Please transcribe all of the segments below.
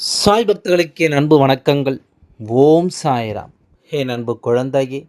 சாய் பக்தர்களுக்கு என் அன்பு வணக்கங்கள். ஓம் சாய்ராம். என் அன்பு குழந்தையே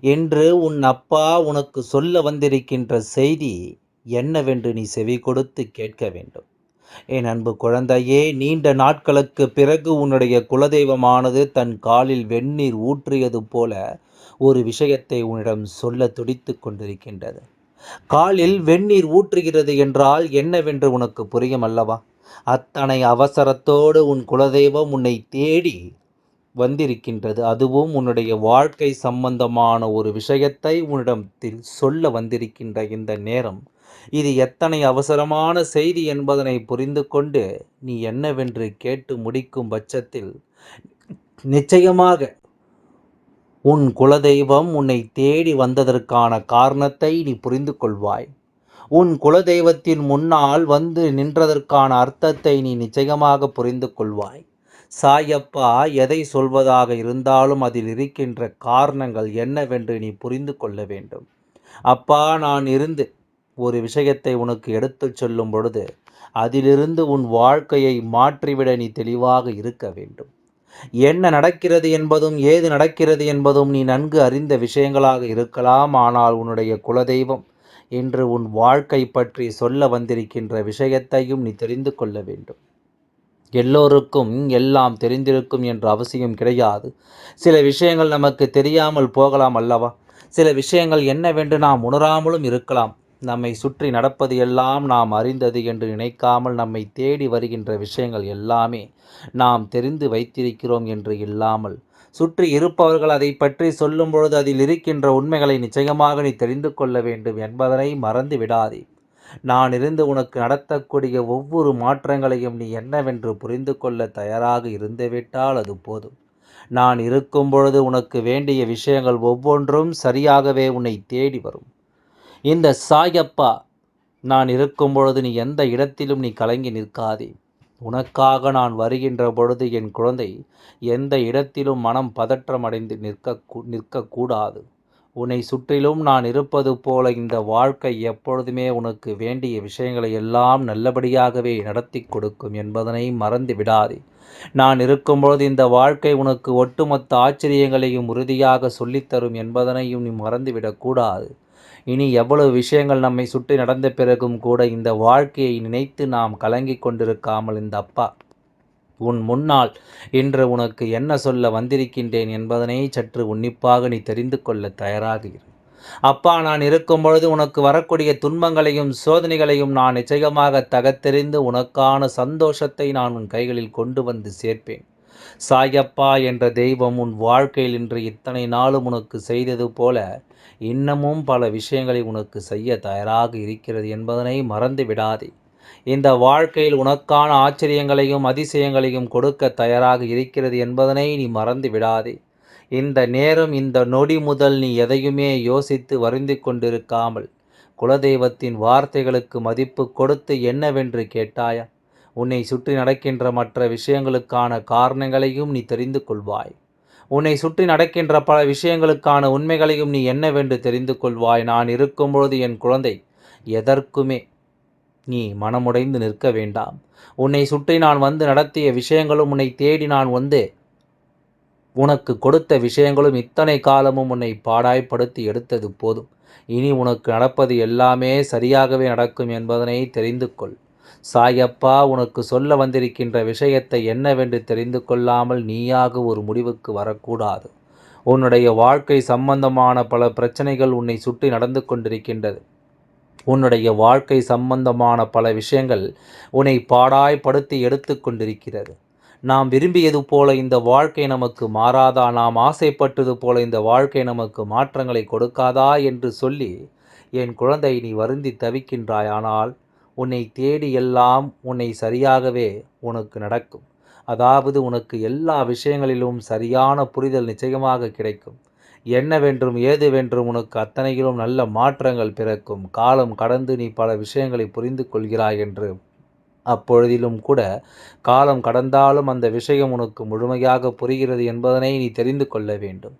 என்று உன் அப்பா உனக்கு சொல்ல வந்திருக்கின்ற செய்தி என்னவென்று நீ செவி கொடுத்து கேட்க வேண்டும். என் அன்பு குழந்தையே நீண்ட நாட்களுக்கு பிறகு உன்னுடைய குலதெய்வமானது தன் காலில் வெந்நீர் ஊற்றியது போல ஒரு விஷயத்தை உன்னிடம் சொல்ல துடித்து கொண்டிருக்கின்றது. காலில் வெந்நீர் ஊற்றுகிறது என்றால் என்னவென்று உனக்கு புரியும் அல்லவா? அத்தனை அவசரத்தோடு உன் குலதெய்வம் உன்னை தேடி வந்திருக்கின்றது. அதுவும் உன்னுடைய வாழ்க்கை சம்பந்தமான ஒரு விஷயத்தை உன்னிடத்தில் சொல்ல வந்திருக்கின்ற இந்த நேரம். இது எத்தனை அவசரமான செய்தி என்பதனை புரிந்து கொண்டு நீ என்னவென்று கேட்டு முடிக்கும் பட்சத்தில் நிச்சயமாக உன் குலதெய்வம் உன்னை தேடி வந்ததற்கான காரணத்தை நீ புரிந்து கொள்வாய். உன் குலதெய்வத்தின் முன்னால் வந்து நின்றதற்கான அர்த்தத்தை நீ நிச்சயமாக புரிந்து கொள்வாய். சாயப்பா எதை சொல்வதாக இருந்தாலும் அதில் இருக்கின்ற காரணங்கள் என்னவென்று நீ புரிந்து கொள்ள வேண்டும். அப்பா நான் இருந்து ஒரு விஷயத்தை உனக்கு எடுத்துச் சொல்லும் பொழுது அதிலிருந்து உன் வாழ்க்கையை மாற்றிவிட நீ தெளிவாக இருக்க வேண்டும். என்ன நடக்கிறது என்பதும் ஏது நடக்கிறது என்பதும் நீ நன்கு அறிந்த விஷயங்களாக இருக்கலாம். ஆனால் உன்னுடைய குலதெய்வம் இன்று உன் வாழ்க்கை பற்றி சொல்ல வந்திருக்கின்ற விஷயத்தையும் நீ தெரிந்து கொள்ள வேண்டும். எல்லோருக்கும் எல்லாம் தெரிந்திருக்கும் என்ற அவசியம் கிடையாது. சில விஷயங்கள் நமக்கு தெரியாமல் போகலாம் அல்லவா? சில விஷயங்கள் என்னவென்று நாம் உணராமலும் இருக்கலாம். நம்மை சுற்றி நடப்பது எல்லாம் நாம் அறிந்தது என்று நினைக்காமல் நம்மை தேடி வருகின்ற விஷயங்கள் எல்லாமே நாம் தெரிந்து வைத்திருக்கிறோம் என்று இல்லாமல் சுற்றி இருப்பவர்கள் அதை பற்றி சொல்லும் பொழுது அதில் இருக்கின்ற உண்மைகளை நிச்சயமாக நீ தெரிந்து கொள்ள வேண்டும் என்பதனை மறந்து விடாதே. நான் இருந்து உனக்கு நடத்தக்கூடிய ஒவ்வொரு மாற்றங்களையும் நீ என்னவென்று புரிந்து கொள்ள தயாராக இருந்துவிட்டால் அது போதும். நான் இருக்கும் பொழுது உனக்கு வேண்டிய விஷயங்கள் ஒவ்வொன்றும் சரியாகவே உன்னை தேடி வரும். இந்த சாயப்பா நான் இருக்கும் பொழுது நீ எந்த இடத்திலும் நீ கலங்கி நிற்காதே. உனக்காக நான் வருகின்ற பொழுது என் குழந்தை எந்த இடத்திலும் மனம் பதற்றமடைந்து நிற்க நிற்கக்கூடாது. உன்னை சுற்றிலும் நான் இருப்பது போல இந்த வாழ்க்கை எப்பொழுதுமே உனக்கு வேண்டிய விஷயங்களை எல்லாம் நல்லபடியாகவே நடத்தி கொடுக்கும் என்பதனை மறந்து விடாதே. நான் இருக்கும்பொழுது இந்த வாழ்க்கை உனக்கு ஒட்டுமொத்த ஆச்சரியங்களையும் உறுதியாக சொல்லித்தரும் என்பதனையும் நீ மறந்துவிடக்கூடாது. இனி எவ்வளவு விஷயங்கள் நம்மை சுற்றி நடந்த பிறகும் கூட இந்த வாழ்க்கையை நினைத்து நாம் கலங்கி கொண்டிருக்காமல் இந்த அப்பா. உன் முன்னால் இன்று உனக்கு என்ன சொல்ல வந்திருக்கின்றேன் என்பதனை சற்று உன்னிப்பாக நீ தெரிந்து கொள்ள தயாராக இரு. அப்பா நான் இருக்கும் பொழுது உனக்கு வரக்கூடிய துன்பங்களையும் சோதனைகளையும் நான் நிச்சயமாக தகத்தெறிந்து உனக்கான சந்தோஷத்தை நான் உன் கைகளில் கொண்டு வந்து சேர்ப்பேன். சாயப்பா என்ற தெய்வம் உன் வாழ்க்கையில் இன்று இத்தனை நாளும் உனக்கு செய்தது போல இன்னமும் பல விஷயங்களை உனக்கு செய்ய தயாராக இருக்கிறது என்பதனை மறந்து விடாதே இந்த வாழ்க்கையில் உனக்கான ஆச்சரியங்களையும் அதிசயங்களையும் கொடுக்க தயாராக இருக்கிறது என்பதனை நீ மறந்து விடாதே இந்த நேரம் இந்த நொடி முதல் நீ எதையுமே யோசித்து வருந்தி கொண்டிருக்காமல் குலதெய்வத்தின் வார்த்தைகளுக்கு மதிப்பு கொடுத்து என்னவென்று கேட்டாயா? உன்னை சுற்றி நடக்கின்ற மற்ற விஷயங்களுக்கான காரணங்களையும் நீ தெரிந்து கொள்வாய். உன்னை சுற்றி நடக்கின்ற பல விஷயங்களுக்கான உண்மைகளையும் நீ என்னவென்று தெரிந்து கொள்வாய். நான் இருக்கும்பொழுது என் குழந்தை எதற்குமே நீ மனமுடைந்து நிற்க வேண்டாம். உன்னை சுற்றி நான் வந்து நடத்திய விஷயங்களும் உன்னை தேடி நான் வந்து உனக்கு கொடுத்த விஷயங்களும் இத்தனை காலமும் உன்னை பாடாய்ப்படுத்தி எடுத்தது போதும். இனி உனக்கு நடப்பது எல்லாமே சரியாகவே நடக்கும் என்பதனை தெரிந்து கொள். சாயப்பா உனக்கு சொல்ல வந்திருக்கின்ற விஷயத்தை என்னவென்று தெரிந்து கொள்ளாமல் நீயாக ஒரு முடிவுக்கு வரக்கூடாது. உன்னுடைய வாழ்க்கை சம்பந்தமான பல பிரச்சனைகள் உன்னை சுற்றி நடந்து கொண்டிருக்கின்றது. உன்னுடைய வாழ்க்கை சம்பந்தமான பல விஷயங்கள் உன்னை பாடாய்படுத்தி எடுத்து கொண்டிருக்கிறது. நாம் விரும்பியது போல இந்த வாழ்க்கை நமக்கு மாறாதா? நாம் ஆசைப்பட்டது போல இந்த வாழ்க்கை நமக்கு மாற்றங்களை கொடுக்காதா? என்று சொல்லி என் குழந்தை நீ வருந்தி தவிக்கின்றாய் ஆனால் உன்னை தேடி எல்லாம் உன்னை சரியாகவே உனக்கு நடக்கும். அதாவது உனக்கு எல்லா விஷயங்களிலும் சரியான புரிதல் நிச்சயமாக கிடைக்கும். என்னவென்றும் ஏதுவென்றும் உனக்கு அத்தனையிலும் நல்ல மாற்றங்கள் பிறக்கும். காலம் கடந்து நீ பல விஷயங்களை புரிந்து கொள்கிறாய் என்று. அப்பொழுதிலும் கூட காலம் கடந்தாலும் அந்த விஷயம் உனக்கு முழுமையாக புரிகிறது என்பதனை நீ தெரிந்து கொள்ள வேண்டும்.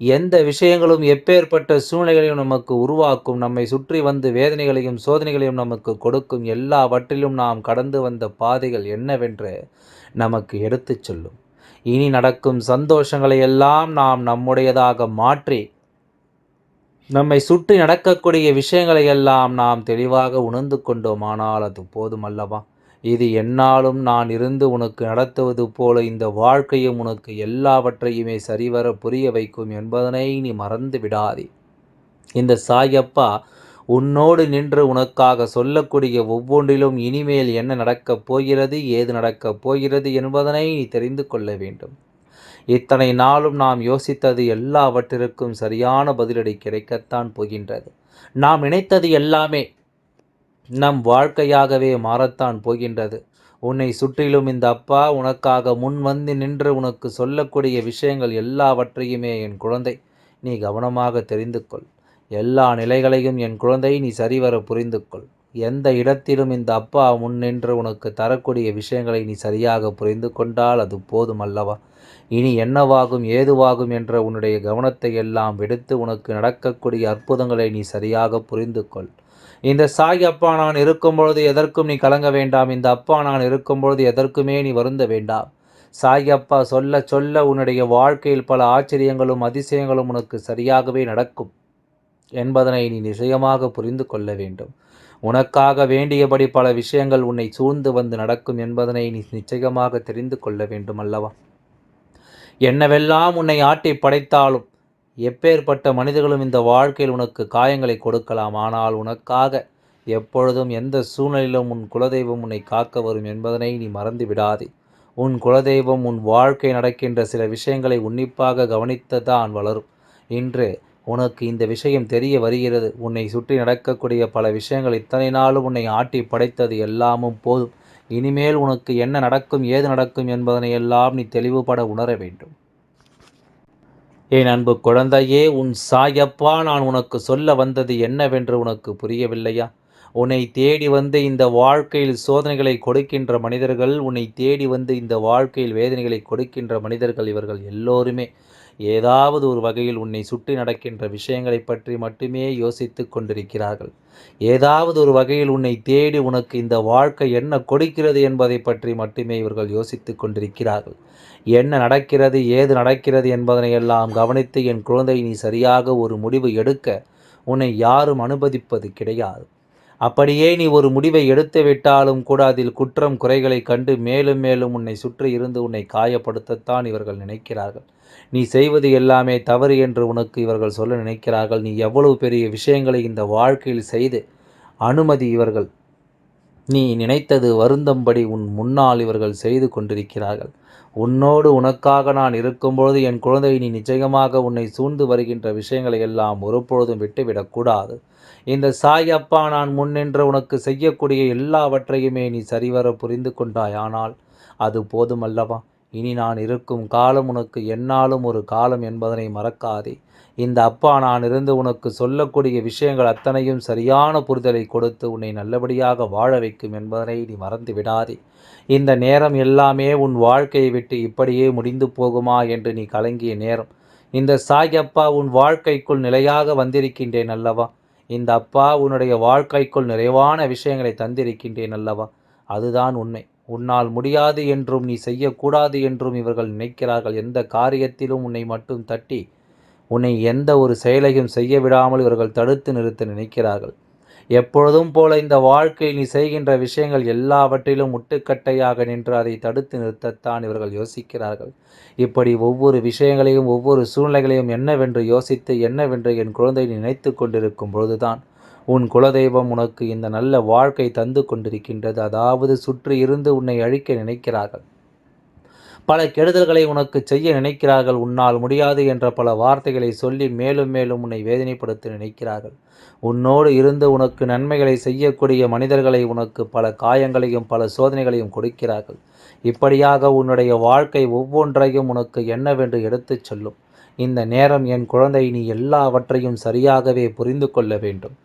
எந்த விஷயங்களும் எப்பேற்பட்ட சூழ்நிலைகளையும் நமக்கு உருவாக்கும் நம்மை சுற்றி வந்து வேதனைகளையும் சோதனைகளையும் நமக்கு கொடுக்கும் எல்லாவற்றிலும் நாம் கடந்து வந்த பாதைகள் என்னவென்று நமக்கு எடுத்துச் சொல்லும். இனி நடக்கும் சந்தோஷங்களை எல்லாம் நாம் நம்முடையதாக மாற்றி நம்மை சுற்றி நடக்கக்கூடிய விஷயங்களை எல்லாம் நாம் தெளிவாக உணர்ந்து கொண்டோமானால் அது போதும் அல்லவா? இது என்னாலும் நான் இருந்து உனக்கு நடத்துவது போல இந்த வாழ்க்கையும் உனக்கு எல்லாவற்றையுமே சரிவர புரிய வைக்கும் என்பதனை நீ மறந்து விடாதே. இந்த சாயப்பா உன்னோடு நின்று உனக்காக சொல்லக்கூடிய ஒவ்வொன்றிலும் இனிமேல் என்ன நடக்கப் போகிறது ஏது நடக்கப் போகிறது என்பதனை நீ தெரிந்து கொள்ள வேண்டும். இத்தனை நாளும் நாம் யோசித்தது எல்லாவற்றிற்கும் சரியான பதிலடி கிடைக்கத்தான் போகின்றது. நாம் நினைத்தது எல்லாமே நம் வாழ்க்கையாகவே மாறத்தான் போகின்றது. உன்னை சுற்றிலும் இந்த அப்பா உனக்காக முன் வந்து நின்று உனக்கு சொல்லக்கூடிய விஷயங்கள் எல்லாவற்றையுமே என் குழந்தை நீ கவனமாக தெரிந்து கொள். எல்லா நிலைகளையும் என் குழந்தை நீ சரிவர புரிந்து கொள். எந்த இடத்திலும் இந்த அப்பா முன்னின்று உனக்கு தரக்கூடிய விஷயங்களை நீ சரியாக புரிந்து கொண்டால் அது போதும் அல்லவா? இனி என்னவாகும் ஏதுவாகும் என்ற உன்னுடைய கவனத்தை எல்லாம் விடுத்து உனக்கு நடக்கக்கூடிய அற்புதங்களை நீ சரியாக புரிந்து கொள். இந்த சாய் அப்பா நான் இருக்கும் பொழுது எதற்கும் நீ கலங்க வேண்டாம். இந்த அப்பா நான் இருக்கும் பொழுது எதற்குமே நீ வருந்த வேண்டாம். சாய் அப்பா சொல்ல சொல்ல உன்னுடைய வாழ்க்கையில் பல ஆச்சரியங்களும் அதிசயங்களும் உனக்கு சரியாகவே நடக்கும் என்பதனை நீ நிச்சயமாக புரிந்து கொள்ள வேண்டும். உனக்காக வேண்டியபடி பல விஷயங்கள் உன்னை சூழ்ந்து வந்து நடக்கும் என்பதனை நீ நிச்சயமாக தெரிந்து கொள்ள வேண்டும் அல்லவா? என்னவெல்லாம் உன்னை ஆட்டி படைத்தாலும் எப்பேற்பட்ட மனிதர்களும் இந்த வாழ்க்கையில் உனக்கு காயங்களை கொடுக்கலாம். ஆனால் உனக்காக எப்பொழுதும் எந்த சூழ்நிலையிலும் உன் குலதெய்வம் உன்னை காக்க வரும் என்பதனை நீ மறந்து விடாதே உன் குலதெய்வம் உன் வாழ்க்கை நடக்கின்ற சில விஷயங்களை உன்னிப்பாக கவனித்துதான் வளரும். இன்று உனக்கு இந்த விஷயம் தெரிய வருகிறது. உன்னை சுற்றி நடக்கக்கூடிய பல விஷயங்கள் இத்தனை நாளும் உன்னை ஆட்டி படைத்தது எல்லாமும் போதும். இனிமேல் உனக்கு என்ன நடக்கும் ஏது நடக்கும் என்பதனை எல்லாம் நீ தெளிவுபட உணர வேண்டும். என் அன்பு குழந்தையே உன் சாயப்பா நான் உனக்கு சொல்ல வந்தது என்னவென்று உனக்கு புரியவில்லையா? உன்னை தேடி வந்து இந்த வாழ்க்கையில் சோதனைகளை கொடுக்கின்ற மனிதர்கள் உன்னை தேடி வந்து இந்த வாழ்க்கையில் வேதனைகளை கொடுக்கின்ற மனிதர்கள் இவர்கள் எல்லோருமே. ஏதாவது ஒரு வகையில் உன்னை சுற்றி நடக்கின்ற விஷயங்களை பற்றி மட்டுமே யோசித்து கொண்டிருக்கிறார்கள். ஏதாவது ஒரு வகையில் உன்னை தேடி உனக்கு இந்த வாழ்க்கை என்ன கொடுக்கிறது என்பதை பற்றி மட்டுமே இவர்கள் யோசித்து கொண்டிருக்கிறார்கள். என்ன நடக்கிறது ஏது நடக்கிறது என்பதனை எல்லாம் கவனித்து என் குழந்தை நீ சரியாக ஒரு முடிவு எடுக்க உன்னை யாரும் அனுமதிப்பது கிடையாது. அப்படியே நீ ஒரு முடிவை எடுத்து விட்டாலும் கூட அதில் குற்றம் குறைகளை கண்டு மேலும் மேலும் உன்னை சுற்றி இருந்து உன்னை காயப்படுத்தத்தான் இவர்கள் நினைக்கிறார்கள். நீ செய்வது எல்லாமே தவறு என்று உனக்கு இவர்கள் சொல்ல நினைக்கிறார்கள். நீ எவ்வளவு பெரிய விஷயங்களை இந்த வாழ்க்கையில் செய்து அனுமதி இவர்கள். நீ நினைத்தது வருந்தம்படி உன் முன்னால் இவர்கள் செய்து கொண்டிருக்கிறார்கள். உன்னோடு உனக்காக நான் இருக்கும்பொழுது என் குழந்தை நீ நிச்சயமாக உன்னை சூழ்ந்து வருகின்ற விஷயங்களை எல்லாம் ஒருபொழுதும் விட்டுவிடக்கூடாது இந்த சாய் அப்பா நான் முன்னின்று உனக்கு செய்யக்கூடிய எல்லாவற்றையுமே நீ சரிவர புரிந்து கொண்டாயானால் அது போதுமல்லவா? இனி நான் இருக்கும் காலம் உனக்கு என்னாலும் ஒரு காலம் என்பதனை மறக்காதே. இந்த அப்பா நான் இருந்து உனக்கு சொல்லக்கூடிய விஷயங்கள் அத்தனையும் சரியான புரிதலை கொடுத்து உன்னை நல்லபடியாக வாழ வைக்கும் என்பதனை நீ மறந்து விடாதே. இந்த நேரம் எல்லாமே உன் வாழ்க்கையை விட்டு இப்படியே முடிந்து போகுமா என்று நீ கலங்கிய நேரம். இந்த சாயப்பா உன் வாழ்க்கைக்குள் நிலையாக வந்திருக்கின்றேன் அல்லவா? இந்த அப்பா உன்னுடைய வாழ்க்கைக்குள் நிறைவான விஷயங்களை தந்திருக்கின்றேன் அல்லவா? அதுதான் உண்மை. உன்னால் முடியாது என்றும் நீ செய்யக்கூடாது என்றும் இவர்கள் நினைக்கிறார்கள். எந்த காரியத்திலும் உன்னை மட்டும் தட்டி உன்னை எந்த ஒரு செயலையும் செய்ய விடாமல் இவர்கள் தடுத்து நிறுத்த நினைக்கிறார்கள். எப்பொழுதும் போல இந்த வாழ்க்கையில் நீ செய்கின்ற விஷயங்கள் எல்லாவற்றிலும் முட்டுக்கட்டையாக நின்று அதை தடுத்து நிறுத்தத்தான் இவர்கள் யோசிக்கிறார்கள். இப்படி ஒவ்வொரு விஷயங்களையும் ஒவ்வொரு சூழ்நிலைகளையும் என்னவென்று யோசித்து என்னவென்று என் குழந்தை நினைத்து கொண்டிருக்கும் பொழுதுதான் உன் குலதெய்வம் உனக்கு இந்த நல்ல வாழ்க்கை தந்து கொண்டிருக்கின்றது. அதாவது சுற்றி இருந்து உன்னை அழிக்க நினைக்கிறார்கள். பல கெடுதல்களை உனக்கு செய்ய நினைக்கிறார்கள். உன்னால் முடியாது என்ற பல வார்த்தைகளை சொல்லி மேலும் மேலும் உன்னை வேதனைப்படுத்த நினைக்கிறார்கள். உன்னோடு இருந்து உனக்கு நன்மைகளை செய்யக்கூடிய மனிதர்களை உனக்கு பல காயங்களையும் பல சோதனைகளையும் கொடுக்கிறார்கள். இப்படியாக உன்னுடைய வாழ்க்கை ஒவ்வொன்றையும் உனக்கு என்னவென்று எடுத்துச் சொல்லும். இந்த நேரம் என் குழந்தை நீ எல்லாவற்றையும் சரியாகவே புரிந்து கொள்ள வேண்டும்.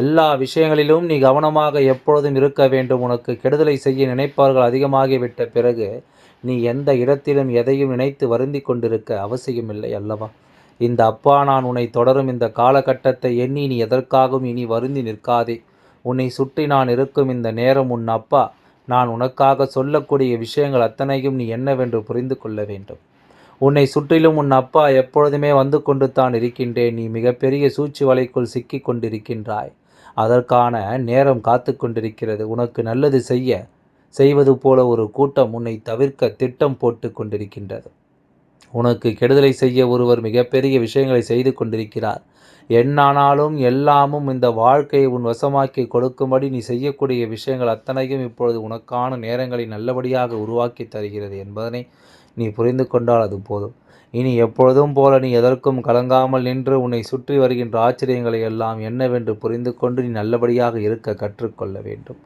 எல்லா விஷயங்களிலும் நீ கவனமாக எப்பொழுதும் இருக்க வேண்டும். உனக்கு கெடுதலை செய்ய நினைப்பார்கள் அதிகமாகிவிட்ட பிறகு நீ எந்த இடத்திலும் எதையும் நினைத்து வருந்தி கொண்டிருக்க அவசியமில்லை அல்லவா? இந்த அப்பா நான் உன்னை தொடரும் இந்த காலகட்டத்தை எண்ணி நீ எதற்காகவும் இனி வருந்தி நிற்காதே. உன்னை சுற்றி நான் இருக்கும் இந்த நேரம் உன் அப்பா. நான் உனக்காக சொல்லக்கூடிய விஷயங்கள் அத்தனையும் நீ என்னவென்று புரிந்து கொள்ள வேண்டும். உன்னை சுற்றிலும் உன் அப்பா எப்பொழுதுமே வந்து கொண்டு தான் இருக்கின்றேன். நீ மிகப்பெரிய சூழ்ச்சி வலைக்குள் சிக்கி கொண்டிருக்கின்றாய். அதற்கான நேரம் காத்து கொண்டிருக்கிறது உனக்கு நல்லது செய்ய செய்வது போல ஒரு கூட்டம் உன்னை தவிர்க்க திட்டம் போட்டு கொண்டிருக்கின்றது. உனக்கு கெடுதலை செய்ய ஒருவர் மிகப்பெரிய விஷயங்களை செய்து கொண்டிருக்கிறார். என்னானாலும் எல்லாமும் இந்த வாழ்க்கையை உன் வசமாக்கி கொடுக்கும்படி நீ செய்யக்கூடிய விஷயங்கள் அத்தனையும் இப்பொழுது உனக்கான நேரங்களை நல்லபடியாக உருவாக்கி தருகிறது என்பதனை நீ புரிந்து கொண்டால் அது போதும். இனி எப்பொழுதும் போல நீ எதற்கும் கலங்காமல் நின்று உன்னை சுற்றி வருகின்ற ஆச்சரியங்களை எல்லாம் என்னவென்று புரிந்து கொண்டு நீ நல்லபடியாக இருக்க கற்றுக்கொள்ள வேண்டும்.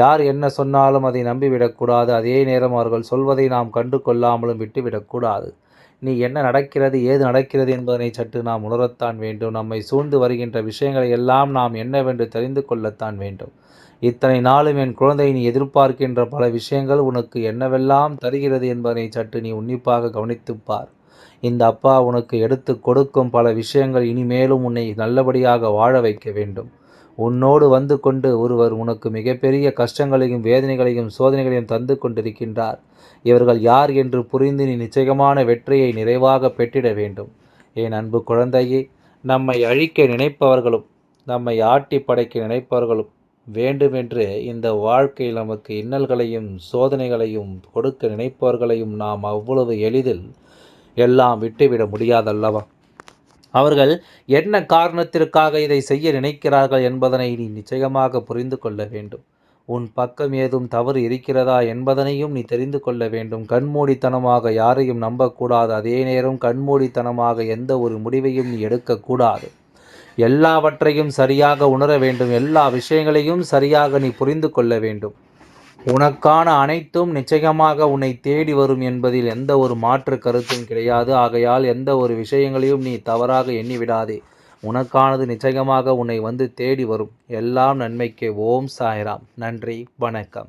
யார் என்ன சொன்னாலும் அதை நம்பிவிடக்கூடாது அதே நேரம் அவர்கள் சொல்வதை நாம் கண்டு கொள்ளாமலும் விட்டுவிடக்கூடாது நீ என்ன நடக்கிறது ஏது நடக்கிறது என்பதனை சற்று நாம் உணரத்தான் வேண்டும். நம்மை சூழ்ந்து வருகின்ற விஷயங்களை எல்லாம் நாம் என்னவென்று தெரிந்து கொள்ளத்தான் வேண்டும். இத்தனை நாளும் என் குழந்தை நீ எதிர்பார்க்கின்ற பல விஷயங்கள் உனக்கு என்னவெல்லாம் தருகிறது என்பதனை சற்று நீ உன்னிப்பாக கவனித்துப்பார் இந்த அப்பா உனக்கு எடுத்து கொடுக்கும் பல விஷயங்கள் இனிமேலும் உன்னை நல்லபடியாக வாழ வைக்க வேண்டும். உன்னோடு வந்து கொண்டு ஒருவர் உனக்கு மிகப்பெரிய கஷ்டங்களையும் வேதனைகளையும் சோதனைகளையும் தந்து கொண்டிருக்கின்றார். இவர்கள் யார் என்று புரிந்து நீ நிச்சயமான வெற்றியை நிறைவாக பெற்றிட வேண்டும். என் அன்பு குழந்தையே நம்மை அழிக்க நினைப்பவர்களும் நம்மை ஆட்டி படைக்க நினைப்பவர்களும் வேண்டுமென்று இந்த வாழ்க்கையில் நமக்கு இன்னல்களையும் சோதனைகளையும் கொடுக்க நினைப்பவர்களையும் நாம் அவ்வளவு எளிதில் எல்லாம் விட்டுவிட முடியாதல்லவா? அவர்கள் என்ன காரணத்திற்காக இதை செய்ய நினைக்கிறார்கள் என்பதனை நீ நிச்சயமாக புரிந்து கொள்ள வேண்டும். உன் பக்கம் ஏதும் தவறு இருக்கிறதா என்பதனையும் நீ தெரிந்து கொள்ள வேண்டும். கண்மூடித்தனமாக யாரையும் நம்பக்கூடாது. அதே நேரம் கண்மூடித்தனமாக எந்த ஒரு முடிவையும் நீ எடுக்கக்கூடாது. எல்லாவற்றையும் சரியாக உணர வேண்டும். எல்லா விஷயங்களையும் சரியாக நீ புரிந்து கொள்ள வேண்டும். உனக்கான அனைத்தும் நிச்சயமாக உன்னை தேடி வரும் என்பதில் எந்த ஒரு மாற்று கருத்தும் கிடையாது. ஆகையால் எந்த ஒரு விஷயங்களையும் நீ தவறாக எண்ணிவிடாதே. உனக்கானது நிச்சயமாக உன்னை வந்து தேடி வரும். எல்லாம் நன்மைக்கு. ஓம் சாய்ராம். நன்றி. வணக்கம்.